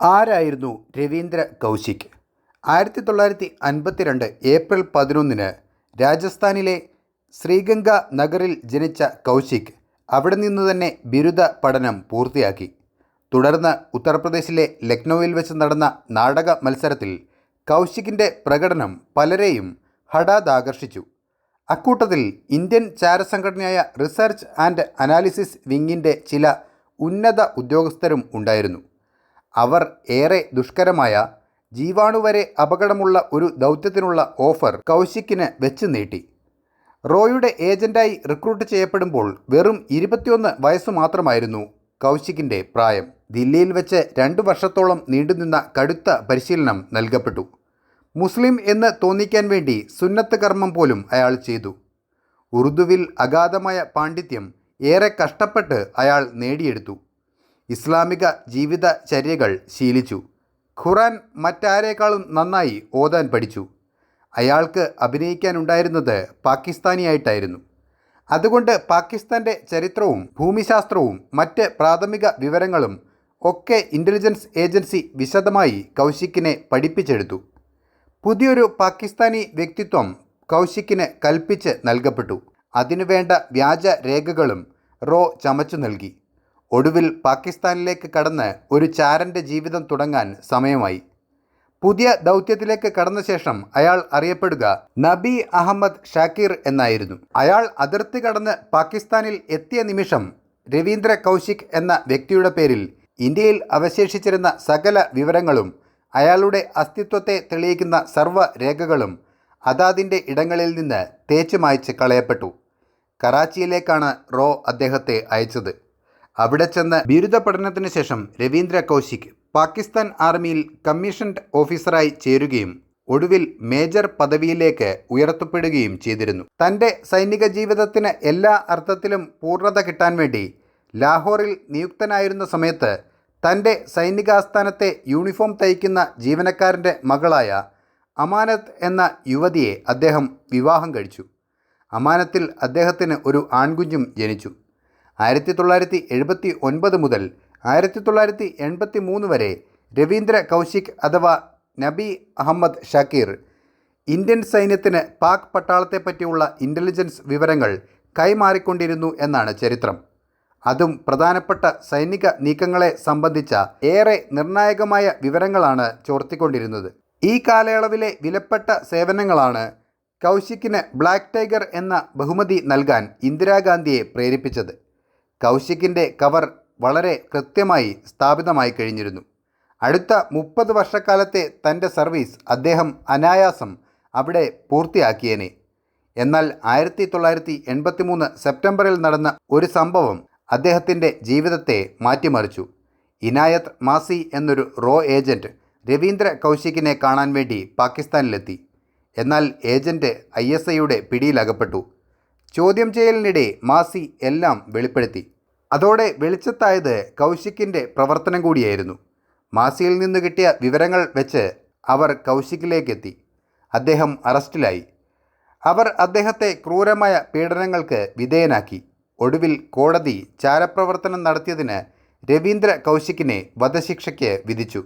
ആരായിരുന്നു രവീന്ദ്ര കൗശിക്? ആയിരത്തി തൊള്ളായിരത്തി അൻപത്തിരണ്ട് ഏപ്രിൽ പതിനൊന്നിന് രാജസ്ഥാനിലെ ശ്രീഗംഗ നഗറിൽ ജനിച്ച കൗശിക് അവിടെ നിന്ന് തന്നെ ബിരുദ പഠനം പൂർത്തിയാക്കി. തുടർന്ന് ഉത്തർപ്രദേശിലെ ലക്നൌവിൽ വെച്ച് നടന്ന നാടക മത്സരത്തിൽ കൗശികിന്റെ പ്രകടനം പലരെയും ഹഠാത് ആകർഷിച്ചു അക്കൂട്ടത്തിൽ ഇന്ത്യൻ ചാരസംഘടനയായ റിസർച്ച് ആൻഡ് അനാലിസിസ് വിങ്ങിന്റെ ചില ഉന്നത ഉദ്യോഗസ്ഥരും ഉണ്ടായിരുന്നു. അവർ ഏറെ ദുഷ്കരമായ ജീവാണുവരെ അപകടമുള്ള ഒരു ദൗത്യത്തിനുള്ള ഓഫർ കൗശിക്കിന് വെച്ച് നീട്ടി. റോയുടെ ഏജന്റായി റിക്രൂട്ട് ചെയ്യപ്പെടുമ്പോൾ വെറും ഇരുപത്തിയൊന്ന് വയസ്സ് മാത്രമായിരുന്നു കൗശിക്കിന്റെ പ്രായം. ദില്ലിയിൽ വെച്ച് രണ്ടു വർഷത്തോളം നീണ്ടുനിന്ന കടുത്ത പരിശീലനം നൽകപ്പെട്ടു. മുസ്ലിം എന്ന് തോന്നിക്കാൻ വേണ്ടി സുന്നത്ത് കർമ്മം പോലും അയാൾ ചെയ്തു. ഉറുദുവിൽ അഗാധമായ പാണ്ഡിത്യം ഏറെ കഷ്ടപ്പെട്ട് അയാൾ നേടിയെടുത്തു. ഇസ്ലാമിക ജീവിതചര്യകൾ ശീലിച്ചു. ഖുറാൻ മറ്റാരേക്കാളും നന്നായി ഓതാൻ പഠിച്ചു. അയാൾക്ക് അഭിനയിക്കാനുണ്ടായിരുന്നത് പാകിസ്ഥാനിയായിട്ടായിരുന്നു. അതുകൊണ്ട് പാകിസ്ഥാന്റെ ചരിത്രവും ഭൂമിശാസ്ത്രവും മറ്റ് പ്രാഥമിക വിവരങ്ങളും ഒക്കെ ഇന്റലിജൻസ് ഏജൻസി വിശദമായി കൗശിക്കിനെ പഠിപ്പിച്ചെടുത്തു. പുതിയൊരു പാകിസ്ഥാനി വ്യക്തിത്വം കൗശിക്കിന് കൽപ്പിച്ച് നൽകപ്പെട്ടു. അതിനുവേണ്ട വ്യാജ രേഖകളും റോ ചമച്ചു നൽകി. ഒടുവിൽ പാകിസ്ഥാനിലേക്ക് കടന്ന് ഒരു ചാരന്റെ ജീവിതം തുടങ്ങാൻ സമയമായി. പുതിയ ദൗത്യത്തിലേക്ക് കടന്ന ശേഷം അയാൾ അറിയപ്പെടുക നബി അഹമ്മദ് ഷാക്കീർ എന്നായിരുന്നു. അയാൾ അതിർത്തി കടന്ന് പാകിസ്ഥാനിൽ എത്തിയ നിമിഷം രവീന്ദ്ര കൗശിക് എന്ന വ്യക്തിയുടെ പേരിൽ ഇന്ത്യയിൽ അവശേഷിച്ചിരുന്ന സകല വിവരങ്ങളും അയാളുടെ അസ്തിത്വത്തെ തെളിയിക്കുന്ന സർവ രേഖകളും അതാതിന്റെ ഇടങ്ങളിൽ നിന്ന് തേച്ചു മായ്ച്ച് കളയപ്പെട്ടു. കറാച്ചിയിലേക്കാണ് റോ അദ്ദേഹത്തെ അയച്ചത്. അവിടെ ചെന്ന് ബിരുദ പഠനത്തിന് ശേഷം രവീന്ദ്ര കൗശിക് പാകിസ്ഥാൻ ആർമിയിൽ കമ്മീഷൻഡ് ഓഫീസറായി ചേരുകയും ഒടുവിൽ മേജർ പദവിയിലേക്ക് ഉയർത്തപ്പെടുകയും ചെയ്തിരുന്നു. തന്റെ സൈനിക ജീവിതത്തിന് എല്ലാ അർത്ഥത്തിലും പൂർണത കിട്ടാൻ വേണ്ടി ലാഹോറിൽ നിയുക്തനായിരുന്ന സമയത്ത് തന്റെ സൈനികാസ്ഥാനത്തെ യൂണിഫോം തയ്ക്കുന്ന ജീവനക്കാരന്റെ മകളായ അമാനത്ത് എന്ന യുവതിയെ അദ്ദേഹം വിവാഹം കഴിച്ചു. അമാനത്തിൽ അദ്ദേഹത്തിന് ഒരു ആൺകുഞ്ഞും ജനിച്ചു. ആയിരത്തി തൊള്ളായിരത്തി എഴുപത്തി ഒൻപത് മുതൽ ആയിരത്തി തൊള്ളായിരത്തി എൺപത്തി മൂന്ന് വരെ രവീന്ദ്ര കൗശിക് അഥവാ നബി അഹമ്മദ് ഷക്കീർ. ഇന്ത്യൻ സൈന്യത്തിന് പാക് പട്ടാളത്തെപ്പറ്റിയുള്ള ഇന്റലിജൻസ് വിവരങ്ങൾ കൈമാറിക്കൊണ്ടിരുന്നു എന്നാണ് ചരിത്രം. അതും പ്രധാനപ്പെട്ട സൈനിക നീക്കങ്ങളെ സംബന്ധിച്ച ഏറെ നിർണായകമായ വിവരങ്ങളാണ് ചോർത്തിക്കൊണ്ടിരുന്നത്. ഈ കാലയളവിലെ വിലപ്പെട്ട സേവനങ്ങളാണ് കൗശിക്കിന് ബ്ലാക്ക് ടൈഗർ എന്ന ബഹുമതി നൽകാൻ ഇന്ദിരാഗാന്ധിയെ പ്രേരിപ്പിച്ചത്. കൗശിക്കിന്റെ കവർ വളരെ കൃത്യമായി സ്ഥാപിതമായി കഴിഞ്ഞിരുന്നു. അടുത്ത മുപ്പത് വർഷക്കാലത്തെ തന്റെ സർവീസ് അദ്ദേഹം അനായാസം അവിടെ പൂർത്തിയാക്കിയേനെ. എന്നാൽ ആയിരത്തി തൊള്ളായിരത്തി എൺപത്തി മൂന്ന് സെപ്റ്റംബറിൽ നടന്ന ഒരു സംഭവം അദ്ദേഹത്തിന്റെ ജീവിതത്തെ മാറ്റിമറിച്ചു. ഇനായത്ത് മാസി എന്നൊരു റോ ഏജന്റ് രവീന്ദ്ര കൗശിക്കിനെ കാണാൻ വേണ്ടി പാകിസ്ഥാനിലെത്തി. എന്നാൽ ഏജന്റ് ഐ എസ് ഐയുടെ പിടിയിലകപ്പെട്ടു. ചോദ്യം ചെയ്യലിനിടെ മാസി എല്ലാം വെളിപ്പെടുത്തി. അതോടെ വെളിച്ചത്തായത് കൗശിക്കിന്റെ പ്രവർത്തനം കൂടിയായിരുന്നു. മാസിയിൽ നിന്ന് കിട്ടിയ വിവരങ്ങൾ വെച്ച് അവർ കൗശിക്കിലേക്കെത്തി. അദ്ദേഹം അറസ്റ്റിലായി. അവർ അദ്ദേഹത്തെ ക്രൂരമായ പീഡനങ്ങൾക്ക് വിധേയനാക്കി. ഒടുവിൽ കോടതി ചാരപ്രവർത്തനം നടത്തിയതിന് രവീന്ദ്ര കൗശിക്കിനെ വധശിക്ഷയ്ക്ക് വിധിച്ചു.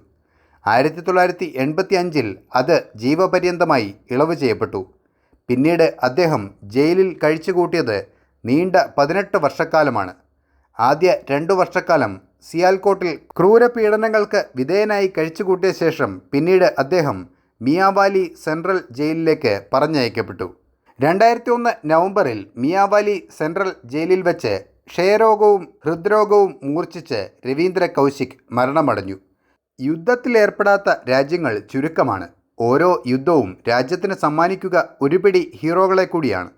ആയിരത്തി തൊള്ളായിരത്തി എൺപത്തി അഞ്ചിൽ അത് ജീവപര്യന്തമായി ഇളവ് ചെയ്യപ്പെട്ടു. പിന്നീട് അദ്ദേഹം ജയിലിൽ കഴിച്ചുകൂട്ടിയത് നീണ്ട പതിനെട്ട് വർഷക്കാലമാണ്. ആദ്യ രണ്ടു വർഷക്കാലം സിയാൽകോട്ടിൽ ക്രൂരപീഡനങ്ങൾക്ക് വിധേയനായി കഴിച്ചുകൂട്ടിയ ശേഷം പിന്നീട് അദ്ദേഹം മിയാവാലി സെൻട്രൽ ജയിലിലേക്ക് പറഞ്ഞയക്കപ്പെട്ടു. രണ്ടായിരത്തി ഒന്ന് നവംബറിൽ മിയാവാലി സെൻട്രൽ ജയിലിൽ വെച്ച് ക്ഷയരോഗവും ഹൃദ്രോഗവും മൂർച്ഛിച്ച് രവീന്ദ്ര കൗശിക് മരണമടഞ്ഞു. യുദ്ധത്തിലേർപ്പെടാത്ത രാജ്യങ്ങൾ ചുരുക്കമാണ്. ഓരോ യുദ്ധവും രാജ്യത്തിന് സമ്മാനിക്കുക ഒരുപിടി ഹീറോകളെ കൂടിയാണ്.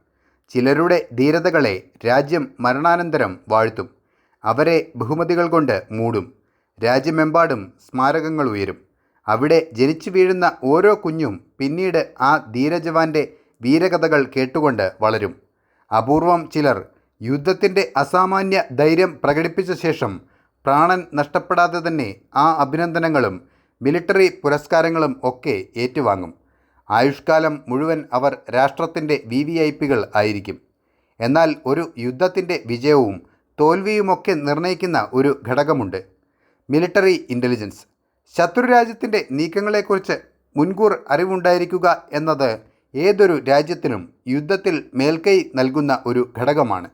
ചിലരുടെ ധീരതകളെ രാജ്യം മരണാനന്തരം വാഴ്ത്തും. അവരെ ബഹുമതികൾ കൊണ്ട് മൂടും. രാജ്യമെമ്പാടും സ്മാരകങ്ങൾ ഉയരും. അവിടെ ജനിച്ചു വീഴുന്ന ഓരോ കുഞ്ഞും പിന്നീട് ആ ധീരജവാന്റെ വീരകഥകൾ കേട്ടുകൊണ്ട് വളരും. അപൂർവം ചിലർ യുദ്ധത്തിന്റെ അസാമാന്യ ധൈര്യം പ്രകടിപ്പിച്ച ശേഷം പ്രാണൻ നഷ്ടപ്പെടാതെ തന്നെ ആ അഭിനന്ദനങ്ങളും മിലിറ്ററി പുരസ്കാരങ്ങളും ഒക്കെ ഏറ്റുവാങ്ങും. ആയുഷ്കാലം മുഴുവൻ അവർ രാഷ്ട്രത്തിന്റെ വി വി ഐ പികൾ ആയിരിക്കും. എന്നാൽ ഒരു യുദ്ധത്തിന്റെ വിജയവും തോൽവിയുമൊക്കെ നിർണയിക്കുന്ന ഒരു ഘടകമുണ്ട്. മിലിട്ടറി ഇന്റലിജൻസ് ശത്രുരാജ്യത്തിന്റെ നീക്കങ്ങളെക്കുറിച്ച് മുൻകൂർ അറിവുണ്ടായിരിക്കുക എന്നത് ഏതൊരു രാജ്യത്തിനും യുദ്ധത്തിൽ മേൽക്കൈ നൽകുന്ന ഒരു ഘടകമാണ്.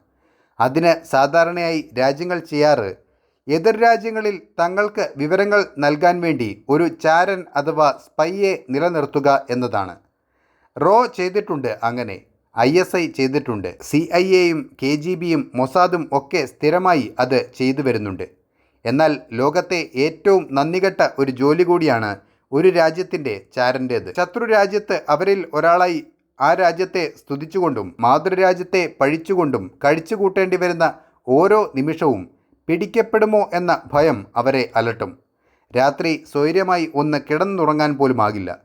അതിന് സാധാരണയായി രാജ്യങ്ങൾ ചെയ്യാറ് എതിർ രാജ്യങ്ങളിൽ തങ്ങൾക്ക് വിവരങ്ങൾ നൽകാൻ വേണ്ടി ഒരു ചാരൻ അഥവാ സ്പൈയെ നിലനിർത്തുക എന്നതാണ്. റോ ചെയ്തിട്ടുണ്ട് അങ്ങനെ. ഐ എസ് ഐ ചെയ്തിട്ടുണ്ട്. സി ഐ എയും കെ ജി ബിയും മൊസാദും ഒക്കെ സ്ഥിരമായി അത് ചെയ്തു വരുന്നുണ്ട്. എന്നാൽ ലോകത്തെ ഏറ്റവും നന്ദികെട്ട ഒരു ജോലി കൂടിയാണ് ഒരു രാജ്യത്തിന്റെ ചാരന്റേത്. ശത്രു രാജ്യത്ത് അവരിൽ ഒരാളായി ആ രാജ്യത്തെ സ്തുതിച്ചുകൊണ്ടും മാതൃരാജ്യത്തെ പഴിച്ചുകൊണ്ടും കഴിച്ചു കൂട്ടേണ്ടി വരുന്ന ഓരോ നിമിഷവും പിടിക്കപ്പെടുമോ എന്ന ഭയം അവരെ അലട്ടും. രാത്രി സ്വൈര്യമായി ഒന്ന് കിടന്നുറങ്ങാൻ പോലുമാകില്ല.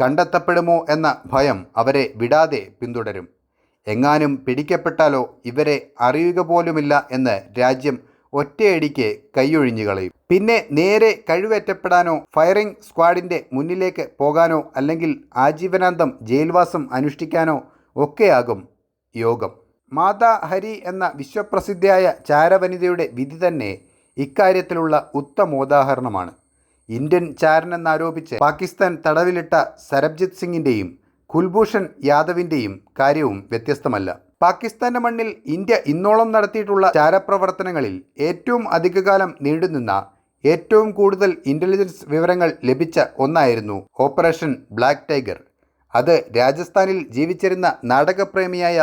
കണ്ടെത്തപ്പെടുമോ എന്ന ഭയം അവരെ വിടാതെ പിന്തുടരും. എങ്ങാനും പിടിക്കപ്പെട്ടാലോ ഇവരെ അറിയുക പോലുമില്ല എന്ന് രാജ്യം ഒറ്റയടിക്ക് കൈയൊഴിഞ്ഞു കളയും. പിന്നെ നേരെ കഴിവേറ്റപ്പെടാനോ ഫയറിംഗ് സ്ക്വാഡിന്റെ മുന്നിലേക്ക് പോകാനോ അല്ലെങ്കിൽ ആജീവനാന്തം ജയിൽവാസം അനുഷ്ഠിക്കാനോ ഒക്കെയാകും യോഗം. മാതാ ഹരി എന്ന വിശ്വപ്രസിദ്ധയായ ചാരവനിതയുടെ വിധി തന്നെ ഇക്കാര്യത്തിലുള്ള ഉത്തമോദാഹരണമാണ്. ഇന്ത്യൻ ചാരനെന്നാരോപിച്ച് പാകിസ്ഥാൻ തടവിലിട്ട സരബ്ജിത് സിംഗിന്റെയും കുൽഭൂഷൺ യാദവിന്റെയും കാര്യവും വ്യത്യസ്തമല്ല. പാകിസ്ഥാന്റെ മണ്ണിൽ ഇന്ത്യ ഇന്നോളം നടത്തിയിട്ടുള്ള ചാരപ്രവർത്തനങ്ങളിൽ ഏറ്റവും അധികകാലം നീണ്ടുനിന്ന ഏറ്റവും കൂടുതൽ ഇന്റലിജൻസ് വിവരങ്ങൾ ലഭിച്ച ഒന്നായിരുന്നു ഓപ്പറേഷൻ ബ്ലാക്ക് ടൈഗർ. അത് രാജസ്ഥാനിൽ ജീവിച്ചിരുന്ന നാടകപ്രേമിയായ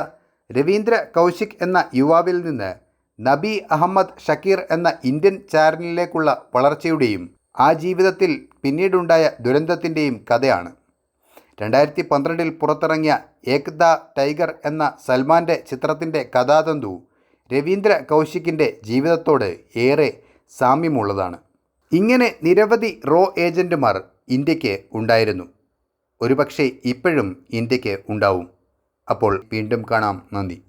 രവീന്ദ്ര കൗശിക് എന്ന യുവാവിൽ നിന്ന് നബി അഹമ്മദ് ഷക്കീർ എന്ന ഇന്ത്യൻ ചാനലിലേക്കുള്ള വളർച്ചയുടെയും ആ ജീവിതത്തിൽ പിന്നീടുണ്ടായ ദുരന്തത്തിന്റെയും കഥയാണ്. രണ്ടായിരത്തി പന്ത്രണ്ടിൽ പുറത്തിറങ്ങിയ ഏക്ദ ടൈഗർ എന്ന സൽമാന്റെ ചിത്രത്തിന്റെ കഥാതന്തു രവീന്ദ്ര കൗശിക്കിന്റെ ജീവിതത്തോട് ഏറെ സാമ്യമുള്ളതാണ്. ഇങ്ങനെ നിരവധി റോ ഏജന്റുമാർ ഇന്ത്യയ്ക്ക് ഉണ്ടായിരുന്നു. ഒരുപക്ഷെ ഇപ്പോഴും ഇന്ത്യയ്ക്ക് ഉണ്ടാവും. അപ്പോൾ വീണ്ടും കാണാം. നന്ദി.